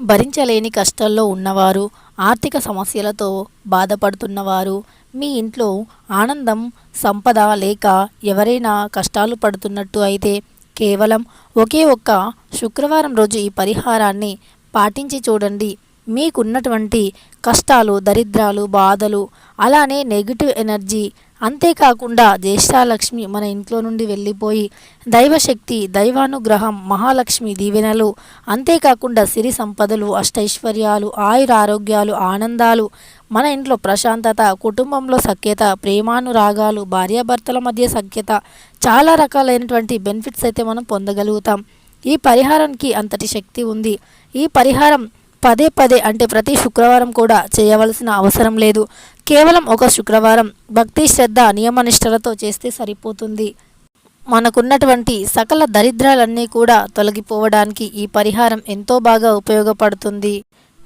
భరించలేని కష్టాల్లో ఉన్నవారు ఆర్థిక సమస్యలతో బాధపడుతున్నవారు మీ ఇంట్లో ఆనందం సంపద లేక ఎవరైనా కష్టాలు పడుతున్నట్టు అయితే కేవలం ఒకే ఒక్క శుక్రవారం రోజు ఈ పరిహారాన్ని పాటించి చూడండి. మీకున్నటువంటి కష్టాలు దరిద్రాలు బాధలు అలానే నెగిటివ్ ఎనర్జీ అంతేకాకుండా జ్యేష్ఠాలక్ష్మి మన ఇంట్లో నుండి వెళ్ళిపోయి దైవశక్తి దైవానుగ్రహం మహాలక్ష్మి దీవెనలు అంతేకాకుండా సిరి సంపదలు అష్టైశ్వర్యాలు ఆయుర ఆరోగ్యాలు ఆనందాలు మన ఇంట్లో ప్రశాంతత కుటుంబంలో సఖ్యత ప్రేమానురాగాలు భార్యాభర్తల మధ్య సఖ్యత చాలా రకాలైనటువంటి బెనిఫిట్స్ అయితే మనం పొందగలుగుతాం. ఈ పరిహారానికి అంతటి శక్తి ఉంది. ఈ పరిహారం పదే పదే అంటే ప్రతి శుక్రవారం కూడా చేయవలసిన అవసరం లేదు. కేవలం ఒక శుక్రవారం భక్తి శ్రద్ధ నియమనిష్టలతో చేస్తే సరిపోతుంది. మనకున్నటువంటి సకల దరిద్రాలన్నీ కూడా తొలగిపోవడానికి ఈ పరిహారం ఎంతో బాగా ఉపయోగపడుతుంది.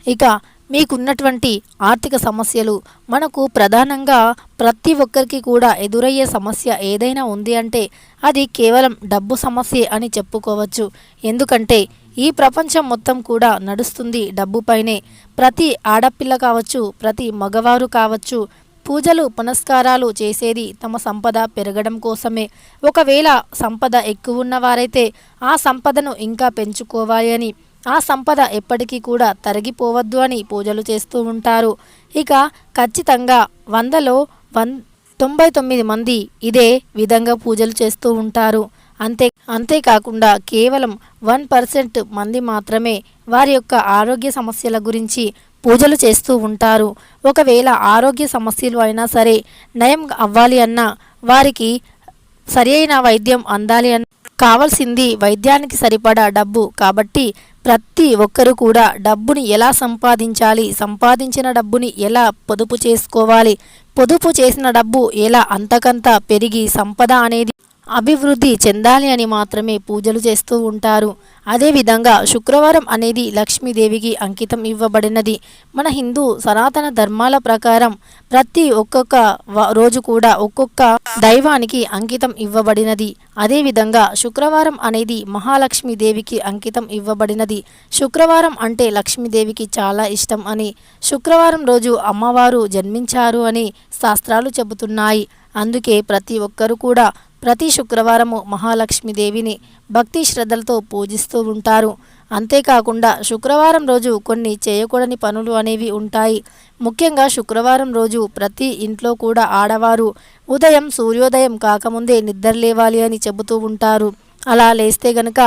ఇక మీకున్నటువంటి ఆర్థిక సమస్యలు మనకు ప్రధానంగా ప్రతి ఒక్కరికి కూడా ఎదురయ్యే సమస్య ఏదైనా ఉంది అంటే అది కేవలం డబ్బు సమస్యే అని చెప్పుకోవచ్చు. ఎందుకంటే ఈ ప్రపంచం మొత్తం కూడా నడుస్తుంది డబ్బుపైనే. ప్రతి ఆడపిల్ల కావచ్చు ప్రతి మగవారు కావచ్చు పూజలు పునస్కారాలు చేసేది తమ సంపద పెరగడం కోసమే. ఒకవేళ సంపద ఎక్కువ ఉన్నవారైతే ఆ సంపదను ఇంకా పెంచుకోవాలి అని ఆ సంపద ఎప్పటికీ కూడా తరిగిపోవద్దు అని పూజలు చేస్తూ ఉంటారు. ఇక ఖచ్చితంగా వందలో వన్ తొంభై తొమ్మిది మంది ఇదే విధంగా పూజలు చేస్తూ ఉంటారు. అంతే అంతేకాకుండా కేవలం వన్ పర్సెంట్ మంది మాత్రమే వారి యొక్క ఆరోగ్య సమస్యల గురించి పూజలు చేస్తూ ఉంటారు. ఒకవేళ ఆరోగ్య సమస్యలు అయినా సరే నయం అవ్వాలి అన్నా వారికి సరి అయిన వైద్యం అందాలి అన్న కావాల్సింది వైద్యానికి సరిపడా డబ్బు కాబట్టి ప్రతి ఒక్కరూ కూడా డబ్బుని ఎలా సంపాదించాలి సంపాదించిన డబ్బుని ఎలా పొదుపు చేసుకోవాలి పొదుపు చేసిన డబ్బు ఎలా అంతకంత పెరిగి సంపద అనేది అభివృద్ధి చెందాలి అని మాత్రమే పూజలు చేస్తూ ఉంటారు. అదేవిధంగా శుక్రవారం అనేది లక్ష్మీదేవికి అంకితం ఇవ్వబడినది. మన హిందూ సనాతన ధర్మాల ప్రకారం ప్రతి ఒక్కొక్క రోజు కూడా ఒక్కొక్క దైవానికి అంకితం ఇవ్వబడినది. అదేవిధంగా శుక్రవారం అనేది మహాలక్ష్మీదేవికి అంకితం ఇవ్వబడినది. శుక్రవారం అంటే లక్ష్మీదేవికి చాలా ఇష్టం అని శుక్రవారం రోజు అమ్మవారు జన్మించారు అని శాస్త్రాలు చెబుతున్నాయి. అందుకే ప్రతి ఒక్కరూ కూడా ప్రతి శుక్రవారము మహాలక్ష్మీదేవిని భక్తి శ్రద్ధలతో పూజిస్తూ ఉంటారు. అంతేకాకుండా శుక్రవారం రోజు కొన్ని చేయకూడని పనులు అనేవి ఉంటాయి. ముఖ్యంగా శుక్రవారం రోజు ప్రతి ఇంట్లో కూడా ఆడవారు ఉదయం సూర్యోదయం కాకముందే నిద్రలేవాలి అని చెబుతూ ఉంటారు. అలా లేస్తే గనక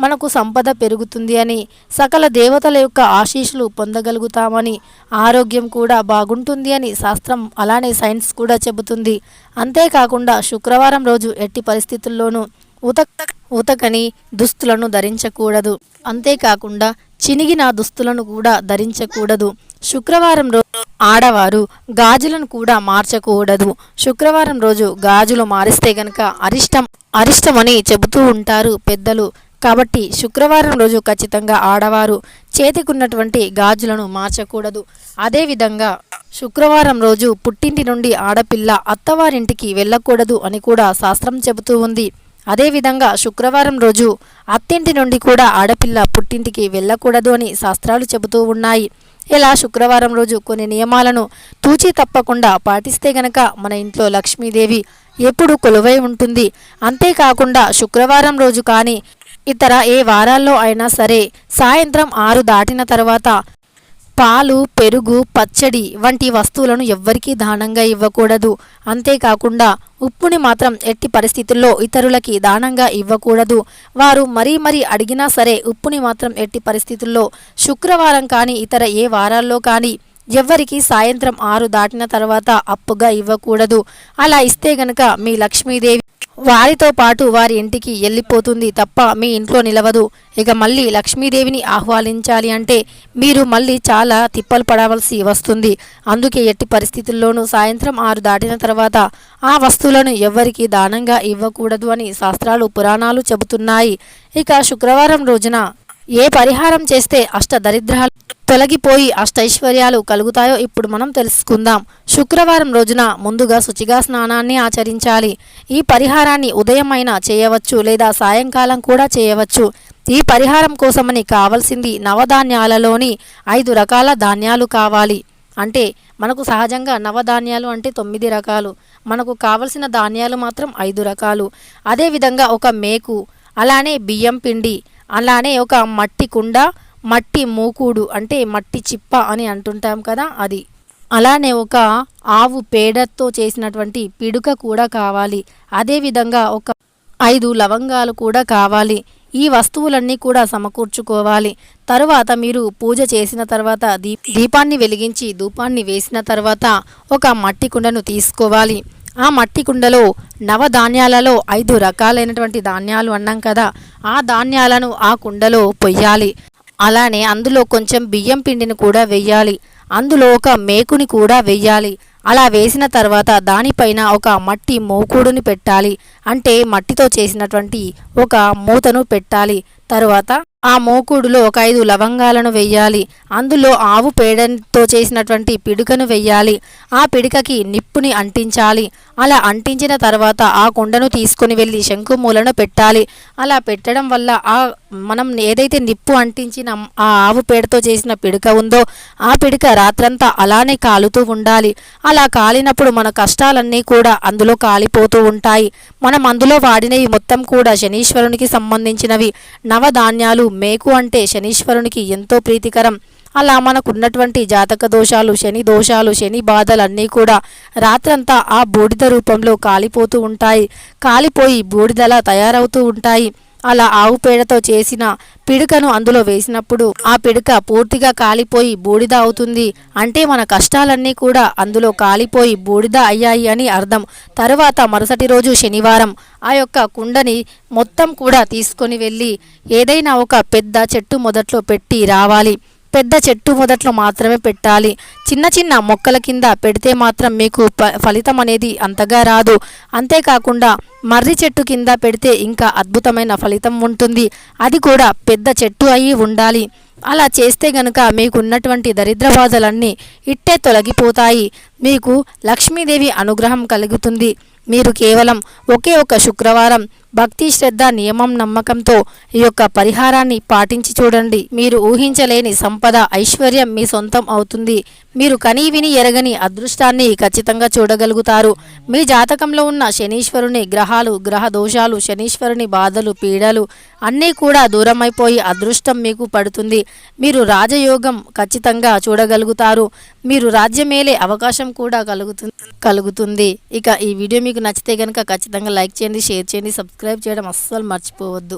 మనకు సంపద పెరుగుతుంది అని సకల దేవతల యొక్క ఆశీస్సులు పొందగలుగుతామని ఆరోగ్యం కూడా బాగుంటుంది అని శాస్త్రం అలానే సైన్స్ కూడా చెబుతుంది. అంతేకాకుండా శుక్రవారం రోజు ఎట్టి పరిస్థితుల్లోనూ ఉతక ఉతకని దుస్తులను ధరించకూడదు. అంతేకాకుండా చినిగిన దుస్తులను కూడా ధరించకూడదు. శుక్రవారం రోజు ఆడవారు గాజులను కూడా మార్చకూడదు. శుక్రవారం రోజు గాజులు మారిస్తే గనక అరిష్టం అరిష్టమని చెబుతూ ఉంటారు పెద్దలు. కాబట్టి శుక్రవారం రోజు ఖచ్చితంగా ఆడవారు చేతికున్నటువంటి గాజులను మార్చకూడదు. అదేవిధంగా శుక్రవారం రోజు పుట్టింటి నుండి ఆడపిల్ల అత్తవారింటికి వెళ్ళకూడదు అని కూడా శాస్త్రం చెబుతూ ఉంది. అదేవిధంగా శుక్రవారం రోజు అత్తింటి నుండి కూడా ఆడపిల్ల పుట్టింటికి వెళ్ళకూడదు అని శాస్త్రాలు చెబుతూ ఉన్నాయి. ఇలా శుక్రవారం రోజు కొన్ని నియమాలను తూచి తప్పకుండా పాటిస్తే గనక మన ఇంట్లో లక్ష్మీదేవి ఎప్పుడు కొలువై ఉంటుంది. అంతేకాకుండా శుక్రవారం రోజు కానీ ఇతర ఏ వారాల్లో అయినా సరే సాయంత్రం ఆరు దాటిన తర్వాత పాలు పెరుగు పచ్చడి వంటి వస్తువులను ఎవ్వరికీ దానంగా ఇవ్వకూడదు. అంతేకాకుండా ఉప్పుని మాత్రం ఎట్టి పరిస్థితుల్లో ఇతరులకి దానంగా ఇవ్వకూడదు. వారు మరీ మరీ అడిగినా సరే ఉప్పుని మాత్రం ఎట్టి పరిస్థితుల్లో శుక్రవారం కానీ ఇతర ఏ వారాల్లో కానీ ఎవ్వరికి సాయంత్రం ఆరు దాటిన తర్వాత అప్పుగా ఇవ్వకూడదు. అలా ఇస్తే గనక మీ లక్ష్మీదేవి వారితో పాటు వారి ఇంటికి వెళ్ళిపోతుంది తప్ప మీ ఇంట్లో నిలవదు. ఇక మళ్ళీ లక్ష్మీదేవిని ఆహ్వానించాలి అంటే మీరు మళ్ళీ చాలా తిప్పలు పడవలసి వస్తుంది. అందుకే ఎట్టి పరిస్థితుల్లోనూ సాయంత్రం ఆరు దాటిన తర్వాత ఆ వస్తువులను ఎవ్వరికీ దానంగా ఇవ్వకూడదు అని శాస్త్రాలు పురాణాలు చెబుతున్నాయి. ఇక శుక్రవారం రోజున ఏ పరిహారం చేస్తే అష్ట దరిద్రాలు తొలగిపోయి అష్టైశ్వర్యాలు కలుగుతాయో ఇప్పుడు మనం తెలుసుకుందాం. శుక్రవారం రోజున ముందుగా శుచిగా స్నానాన్ని ఆచరించాలి. ఈ పరిహారాన్ని ఉదయం అయినా చేయవచ్చు లేదా సాయంకాలం కూడా చేయవచ్చు. ఈ పరిహారం కోసమని కావలసింది నవధాన్యాలలోని ఐదు రకాల ధాన్యాలు కావాలి. అంటే మనకు సహజంగా నవధాన్యాలు అంటే తొమ్మిది రకాలు. మనకు కావలసిన ధాన్యాలు మాత్రం ఐదు రకాలు. అదేవిధంగా ఒక మేకు అలానే బియ్యం పిండి అలానే ఒక మట్టి కుండ మట్టి మూకుడు అంటే మట్టి చిప్ప అని అంటుంటాం కదా అది. అలానే ఒక ఆవు పేడతో చేసినటువంటి పిడుక కూడా కావాలి. అదేవిధంగా ఒక ఐదు లవంగాలు కూడా కావాలి. ఈ వస్తువులన్నీ కూడా సమకూర్చుకోవాలి. తరువాత మీరు పూజ చేసిన తర్వాత దీ దీపాన్ని వెలిగించి ధూపాన్ని వేసిన తర్వాత ఒక మట్టి కుండను తీసుకోవాలి. ఆ మట్టి కుండలో నవధాన్యాలలో ఐదు రకాలైనటువంటి ధాన్యాలు అన్నాం కదా. ఆ ధాన్యాలను ఆ కుండలో పొయ్యాలి. అలానే అందులో కొంచెం బియ్యం పిండిని కూడా వెయ్యాలి. అందులో ఒక మేకుని కూడా వెయ్యాలి. అలా వేసిన తర్వాత దానిపైన ఒక మట్టి మోకుడుని పెట్టాలి. అంటే మట్టితో చేసినటువంటి ఒక మూతను పెట్టాలి. తరువాత ఆ మోకుడులో ఒక ఐదు లవంగాలను వెయ్యాలి. అందులో ఆవు పేడతో చేసినటువంటి పిడుకను వెయ్యాలి. ఆ పిడికకి నిప్పుని అంటించాలి. అలా అంటించిన తర్వాత ఆ కుండను తీసుకొని వెళ్ళి శంకుమూలను పెట్టాలి. అలా పెట్టడం వల్ల ఆ మనం ఏదైతే నిప్పు అంటించిన ఆ ఆవు పేడతో చేసిన పిడక ఉందో ఆ పిడక రాత్రంతా అలానే కాలుతూ ఉండాలి. అలా కాలినప్పుడు మన కష్టాలన్నీ కూడా అందులో కాలిపోతూ ఉంటాయి. మనం అందులో వాడినవి మొత్తం కూడా శనీశ్వరునికి సంబంధించినవి. నవధాన్యాలు మేకు అంటే శనీశ్వరునికి ఎంతో ప్రీతికరం. అలా మనకున్నటువంటి జాతక దోషాలు శని దోషాలు శని బాధలన్నీ కూడా రాత్రంతా ఆ బూడిద రూపంలో కాలిపోతూ ఉంటాయి. కాలిపోయి బూడిదలా తయారవుతూ ఉంటాయి. అలా ఆవు పేడతో చేసిన పిడుకను అందులో వేసినప్పుడు ఆ పిడుక పూర్తిగా కాలిపోయి బూడిద అవుతుంది. అంటే మన కష్టాలన్నీ కూడా అందులో కాలిపోయి బూడిద అయ్యాయి అని అర్థం. తరువాత మరుసటి రోజు శనివారం ఆ యొక్క కుండని మొత్తం కూడా తీసుకొని వెళ్ళి ఏదైనా ఒక పెద్ద చెట్టు మొదట్లో పెట్టి రావాలి. పెద్ద చెట్టు మొదట్లో మాత్రమే పెట్టాలి. చిన్న చిన్న మొక్కల కింద పెడితే మాత్రం మీకు ప- ఫలితం అనేది అంతగా రాదు. అంతేకాకుండా మర్రి చెట్టు కింద పెడితే ఇంకా అద్భుతమైన ఫలితం ఉంటుంది. అది కూడా పెద్ద చెట్టు అయి ఉండాలి. అలా చేస్తే గనుక మీకున్నటువంటి దరిద్ర బాధలన్నీ ఇట్టే తొలగిపోతాయి. మీకు లక్ష్మీదేవి అనుగ్రహం కలుగుతుంది. మీరు కేవలం ఒకే ఒక శుక్రవారం భక్తి శ్రద్ధ నియమం నమ్మకంతో ఈ యొక్క పరిహారాన్ని పాటించి చూడండి. మీరు ఊహించలేని సంపద ఐశ్వర్యం మీ సొంతం అవుతుంది. మీరు కనీ విని ఎరగని అదృష్టాన్ని ఖచ్చితంగా చూడగలుగుతారు. మీ జాతకంలో ఉన్న శనీశ్వరుని గ్రహాలు గ్రహ దోషాలు శనీశ్వరుని బాధలు పీడలు అన్నీ కూడా దూరమైపోయి అదృష్టం మీకు పడుతుంది. మీరు రాజయోగం ఖచ్చితంగా చూడగలుగుతారు. మీరు రాజ్యమేలే అవకాశం కూడా కలుగుతుంది కలుగుతుంది. ఇక ఈ వీడియో మీకు నచ్చితే కనుక ఖచ్చితంగా లైక్ చేయండి షేర్ చేయండి సబ్స్క్రైబ్ చేయడం అస్సలు మర్చిపోవద్దు.